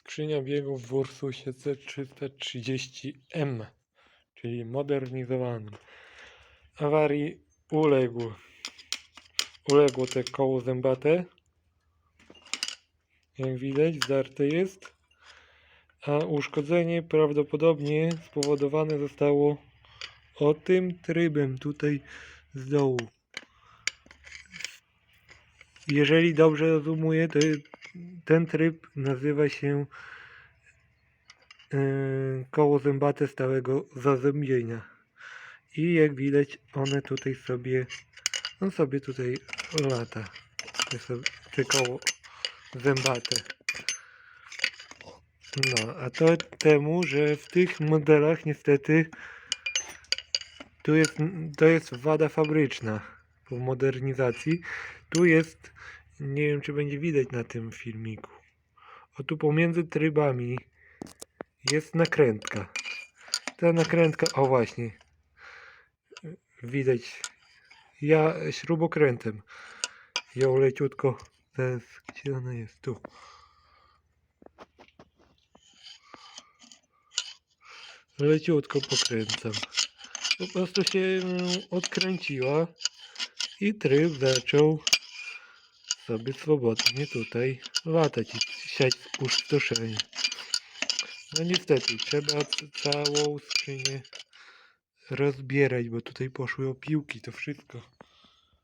Skrzynia biegów w Ursusie C330M, czyli modernizowanym. Awarii uległ. Uległo te koło zębate. Jak widać, zdarte jest. A uszkodzenie prawdopodobnie spowodowane zostało o tym trybem tutaj z dołu. Jeżeli dobrze rozumuję, to ten tryb nazywa się yy, koło zębate stałego zazębienia. I jak widać, one tutaj sobie, on sobie tutaj lata. Te koło zębate. No, a to temu, że w tych modelach niestety tu jest, to jest wada fabryczna po modernizacji. Tu jest, nie wiem czy będzie widać na tym filmiku. O tu pomiędzy trybami jest nakrętka. Ta nakrętka, o właśnie, widać. Ja śrubokrętem ją leciutko, teraz gdzie ona jest? Tu. Leciutko pokręcam. Po prostu się mm, odkręciła i tryb zaczął sobie swobodnie tutaj latać i siać spustoszenie. No niestety, trzeba całą skrzynię rozbierać, bo tutaj poszły opiłki, to wszystko.